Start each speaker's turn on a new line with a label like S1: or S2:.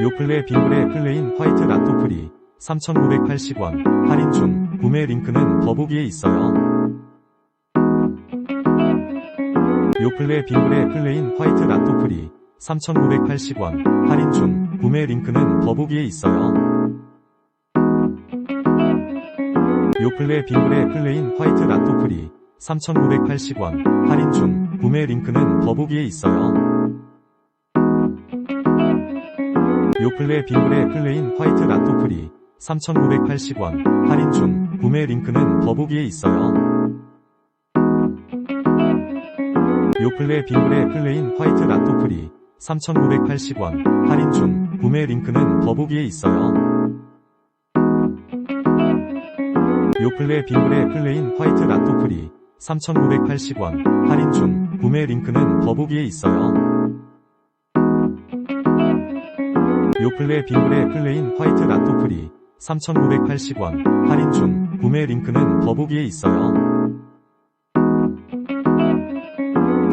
S1: 요플레 빙그레 플레인 화이트 라토프리 3,980원 할인 중 구매 링크는 더보기에 있어요. 요플레 빙그레 플레인 화이트 라토프리 3,980원 할인 중 구매 링크는 더보기에 있어요. 요플레 빙그레 플레인 화이트 라토프리 3,980원 할인 중 구매 링크는 더보기에 있어요. 요플레 빙그레 플레인 화이트 라토프리 3,980원 할인 중 구매 링크는 더보기에 있어요. 요플레 빙그레 플레인 화이트 라토프리 3,980원 할인 중 구매 링크는 더보기에 있어요. 요플레 빙그레 플레인 화이트 라토프리 3,980원 할인 중 구매 링크는 더보기에 있어요. 요플레 빙그레 플레인 화이트 라토프리. 3,980원. 할인 중. 구매 링크는 더보기에 있어요.